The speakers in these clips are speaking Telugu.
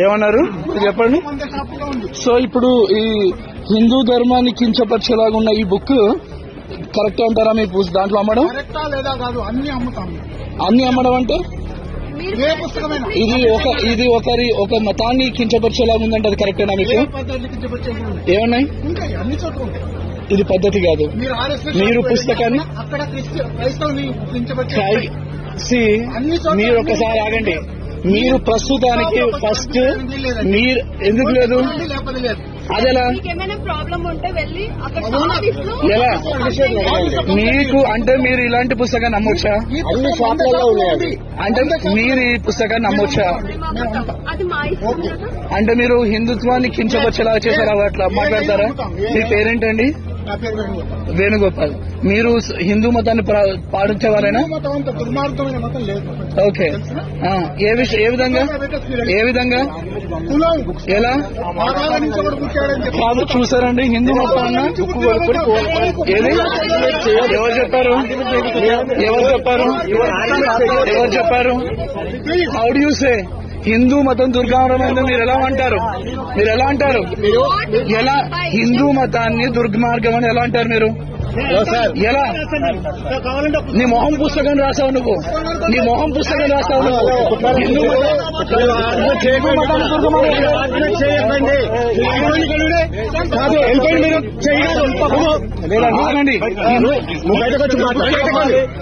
ఏమన్నారు? చెప్పండి. సో ఇప్పుడు ఈ హిందూ ధర్మాన్ని కించపరిచేలాగా ఉన్న ఈ బుక్ కరెక్ట్ అంటారా మీ దాంట్లో అమ్మడం? కరెక్టా లేదా కాదు అన్ని అమ్ముతాం అన్ని అమ్మడం అంటే? ఏ పుస్తకమైనా. ఇది ఒక ఇది ఒకరి ఒక మతాన్ని కించపరిచేలాగా ఉందంటే అది కరెక్టేనా మీకు. ఏమన్నాయి? ఇది పద్ధతి కాదు. మీరు పుస్తకాన్ని- మీరు ఒకసారి ఆగండి. మీరు ప్రస్తుతానికి ఫస్ట్ మీరు ఎందుకు లేదు? అదెలా? మీకు ఏమైనా ప్రాబ్లం ఉంటే వెళ్ళి అక్కడ అవునా? ఆఫీస్లో ఎలా? మీకు అంటే మీరు ఇలాంటి పుస్తకాన్ని నమ్మొచ్చా. అంటే మీరు ఈ పుస్తకాన్ని నమ్మొచ్చా? అది మా ఇష్టం కదా. అంటే మీరు హిందుత్వాన్ని కించపరిచేలా చేశారా? అట్లా మాట్లాడతారా? మీ పేరేంటండి? వేణుగోపాల్. మీరు హిందూ మతాన్ని పాటించేవారేనా? దుర్మార్గమైన మతం లేదు. ఓకే. ఏ విష ఏ విధంగా? ఏ విధంగా? ఎలా? కాదు చూసారండి హిందూ మతం. అన్న ఏది? ఎవరు చెప్పారు? ఎవరు చెప్పారు? ఎవరు చెప్పారు? How do you say Hindu మతం దుర్గారమైంది మీరు ఎలా అంటారు? మీరు ఎలా అంటారు? ఎలా? హిందూ మతాన్ని దుర్మార్గం అని ఎలా అంటారు మీరు? ఎలా? నీ మొహం పుస్తకం రాసావు నువ్వు. నీ మొహం పుస్తకం రాసావు నువ్వు. హిందూ దుర్గమార్గం కాదు.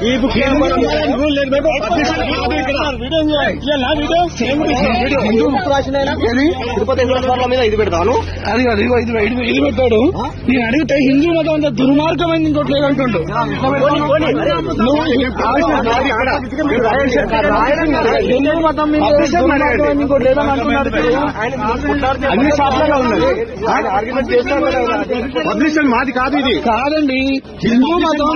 ఈ బుక్ హిందూ ఏది? మీద ఇది పెడతాను అది కాదు ఇది ఇది పెట్టాడు నేను అడిగితే హిందూ మతం అంత ఇంకోటి లేదంటుండు నువ్వు హిందూ మతం మీద దుర్మార్గమైంది ఇంకోటి లేదని అంటున్నారు అన్ని షాప్లలో ఉన్నది. పబ్లిషన్ మాది కాదు ఇది. కాదండి. హిందూ మతం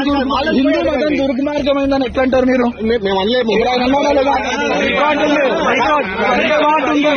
హిందూ మతం దుర్మార్గమైందని ఎట్లా అంటారు మీరు మేము అనలేము రికార్డు ఉంది. రికార్డు ఉంది.